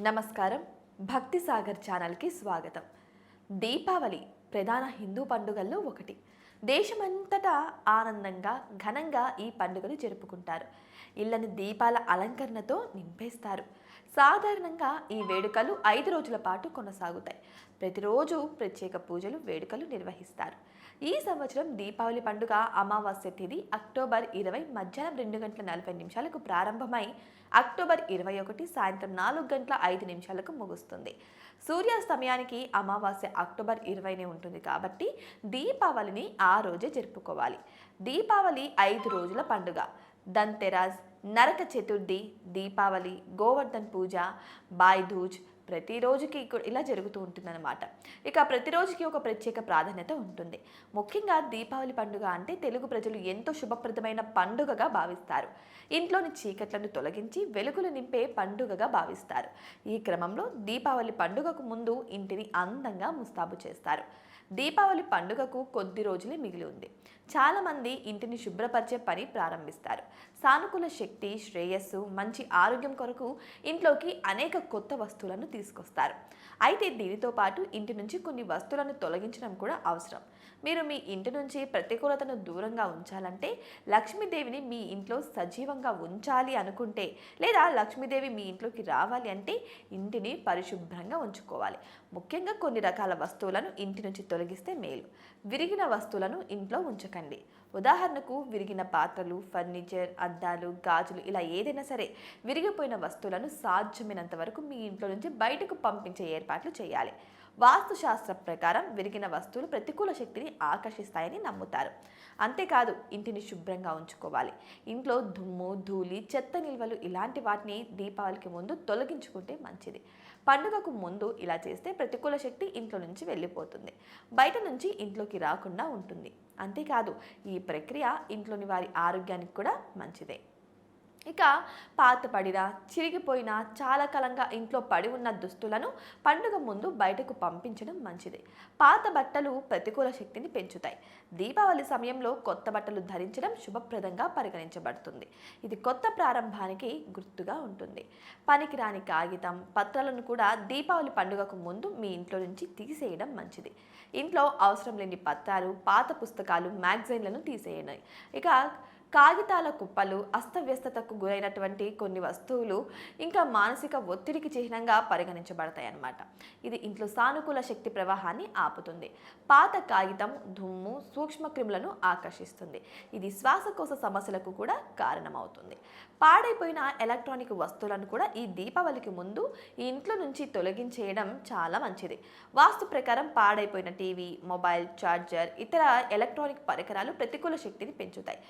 నమస్కారం. భక్తి సాగర్ ఛానల్కి స్వాగతం. దీపావళి ప్రధాన హిందూ పండుగల్లో ఒకటి. దేశమంతటా ఆనందంగా ఘనంగా ఈ పండుగను జరుపుకుంటారు. ఇళ్ళను దీపాల అలంకరణతో నింపేస్తారు. సాధారణంగా ఈ వేడుకలు ఐదు రోజుల పాటు కొనసాగుతాయి. ప్రతిరోజు ప్రత్యేక పూజలు వేడుకలు నిర్వహిస్తారు. ఈ సంవత్సరం దీపావళి పండుగ అమావాస్య తేదీ అక్టోబర్ ఇరవై మధ్యాహ్నం రెండు గంటల నలభై నిమిషాలకు ప్రారంభమై అక్టోబర్ ఇరవై ఒకటి సాయంత్రం నాలుగు గంటల ఐదు నిమిషాలకు ముగుస్తుంది. సూర్యాస్తమయానికి అమావాస్య అక్టోబర్ ఇరవైనే ఉంటుంది కాబట్టి దీపావళిని ఆ రోజే జరుపుకోవాలి. దీపావళి ఐదు రోజుల పండుగ. దంతెరాజ్ నరక చతుర్థి దీపావళి గోవర్ధన్ పూజ బాయ్దూజ్ ప్రతిరోజుకి ఇలా జరుగుతూ ఉంటుందన్నమాట. ఇక ప్రతిరోజుకి ఒక ప్రత్యేక ప్రాధాన్యత ఉంటుంది. ముఖ్యంగా దీపావళి పండుగ అంటే తెలుగు ప్రజలు ఎంతో శుభప్రదమైన పండుగగా భావిస్తారు. ఇంట్లోని చీకట్లను తొలగించి వెలుగులు నింపే పండుగగా భావిస్తారు. ఈ క్రమంలో దీపావళి పండుగకు ముందు ఇంటిని అందంగా ముస్తాబు చేస్తారు. దీపావళి పండుగకు కొద్ది రోజులే మిగిలి ఉంది. చాలామంది ఇంటిని శుభ్రపరిచే పని ప్రారంభిస్తారు. సానుకూల శక్తి శ్రేయస్సు మంచి ఆరోగ్యం కొరకు ఇంట్లోకి అనేక కొత్త వస్తువులను తీసుకొస్తారు. అయితే దీనితో పాటు ఇంటి నుంచి కొన్ని వస్తువులను తొలగించడం కూడా అవసరం. మీరు మీ ఇంటి నుంచి ప్రతికూలతను దూరంగా ఉంచాలంటే లక్ష్మీదేవిని మీ ఇంట్లో సజీవంగా ఉంచాలి అనుకుంటే లేదా లక్ష్మీదేవి మీ ఇంట్లోకి రావాలి అంటే ఇంటిని పరిశుభ్రంగా ఉంచుకోవాలి. ముఖ్యంగా కొన్ని రకాల వస్తువులను ఇంటి నుంచి తొలగిస్తే మేలు. విరిగిన వస్తువులను ఇంట్లో ఉంచకండి. ఉదాహరణకు విరిగిన పాత్రలు ఫర్నిచర్ అద్దాలు గాజులు ఇలా ఏదైనా సరే విరిగిపోయిన వస్తువులను సాధ్యమైనంత వరకు మీ ఇంట్లో నుంచి బయటకు పంపించే ఏర్పాట్లు చేయాలి. వాస్తుశాస్త్ర ప్రకారం విరిగిన వస్తువులు ప్రతికూల శక్తిని ఆకర్షిస్తాయని నమ్ముతారు. అంతేకాదు ఇంటిని శుభ్రంగా ఉంచుకోవాలి. ఇంట్లో దుమ్ము ధూళి చెత్త నిల్వలు ఇలాంటి వాటిని దీపావళికి ముందు తొలగించుకుంటే మంచిది. పండుగకు ముందు ఇలా చేస్తే ప్రతికూల శక్తి ఇంట్లో నుంచి వెళ్ళిపోతుంది. బయట నుంచి ఇంట్లోకి రాకుండా ఉంటుంది. అంతేకాదు ఈ ప్రక్రియ ఇంట్లోని వారి ఆరోగ్యానికి కూడా మంచిదే. ఇక పాతపడిన చిరిగిపోయిన చాలా కాలంగా ఇంట్లో పడి ఉన్న దుస్తులను పండుగ ముందు బయటకు పంపించడం మంచిది. పాత బట్టలు ప్రతికూల శక్తిని పెంచుతాయి. దీపావళి సమయంలో కొత్త బట్టలు ధరించడం శుభప్రదంగా పరిగణించబడుతుంది. ఇది కొత్త ప్రారంభానికి గుర్తుగా ఉంటుంది. పనికిరాని కాగితం పత్రాలను కూడా దీపావళి పండుగకు ముందు మీ ఇంట్లో నుంచి తీసేయడం మంచిది. ఇంట్లో అవసరం లేని పత్రాలు పాత పుస్తకాలు మ్యాగజైన్లను తీసేయండి. ఇక కాగితాల కుప్పలు అస్తవ్యస్తతకు గురైనటువంటి కొన్ని వస్తువులు ఇంకా మానసిక ఒత్తిడికి చిహ్నంగా పరిగణించబడతాయి అన్నమాట ఇది ఇంట్లో సానుకూల శక్తి ప్రవాహాన్ని ఆపుతుంది. పాత కాగితం దుమ్ము సూక్ష్మక్రిములను ఆకర్షిస్తుంది. ఇది శ్వాసకోశ సమస్యలకు కూడా కారణమవుతుంది. పాడైపోయిన ఎలక్ట్రానిక్ వస్తువులను కూడా ఈ దీపావళికి ముందు ఈ ఇంట్లో నుంచి తొలగించేయడం చాలా మంచిది. వాస్తు ప్రకారం పాడైపోయిన టీవీ మొబైల్ ఛార్జర్ ఇతర ఎలక్ట్రానిక్ పరికరాలు ప్రతికూల శక్తిని పెంచుతాయి.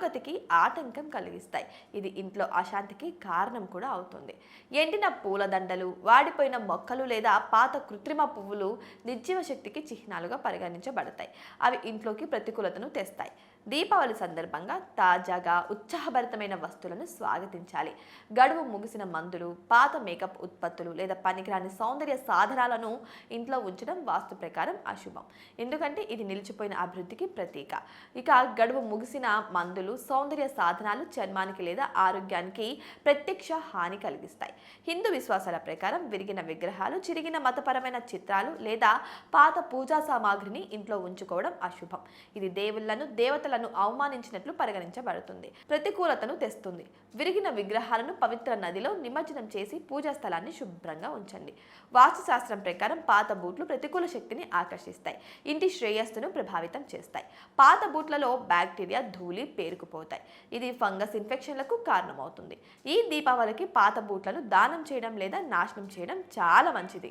పురోగతికి ఆటంకం కలిగిస్తాయి. ఇది ఇంట్లో అశాంతికి కారణం కూడా అవుతుంది. ఎండిన పూలదండలు వాడిపోయిన మొక్కలు లేదా పాత కృత్రిమ పువ్వులు నిర్జీవ శక్తికి చిహ్నాలుగా పరిగణించబడతాయి. అవి ఇంట్లోకి ప్రతికూలతను తెస్తాయి. దీపావళి సందర్భంగా తాజాగా ఉత్సాహభరితమైన వస్తువులను స్వాగతించాలి. గడువు ముగిసిన మందులు పాత మేకప్ ఉత్పత్తులు లేదా పనికిరాని సౌందర్య సాధనాలను ఇంట్లో ఉంచడం వాస్తు ప్రకారం అశుభం. ఎందుకంటే ఇది నిలిచిపోయిన అభివృద్ధికి ప్రతీక. ఇక గడువు ముగిసిన మందులు సౌందర్య సాధనాలు చర్మానికి లేదా ఆరోగ్యానికి ప్రత్యక్ష హాని కలిగిస్తాయి. హిందూ విశ్వాసాల ప్రకారం విరిగిన విగ్రహాలు చిరిగిన మతపరమైన చిత్రాలు లేదా పాత పూజా సామాగ్రిని ఇంట్లో ఉంచుకోవడం అశుభం. ఇది దేవుళ్ళను దేవతలను అవమానించినట్లు పరిగణించబడుతుంది. ప్రతికూలతను తెస్తుంది. విరిగిన విగ్రహాలను పవిత్ర నదిలో నిమజ్జనం చేసి పూజా స్థలాన్ని శుభ్రంగా ఉంచండి. వాస్తుశాస్త్రం ప్రకారం పాత బూట్లు ప్రతికూల శక్తిని ఆకర్షిస్తాయి. ఇంటి శ్రేయస్సును ప్రభావితం చేస్తాయి. పాత బూట్లలో బ్యాక్టీరియా ధూళి పేరు పేరుకుపోతాయి ఇది ఫంగస్ ఇన్ఫెక్షన్లకు కారణమవుతుంది. ఈ దీపావళికి పాత బూట్లను దానం చేయడం లేదా నాశనం చేయడం చాలా మంచిది.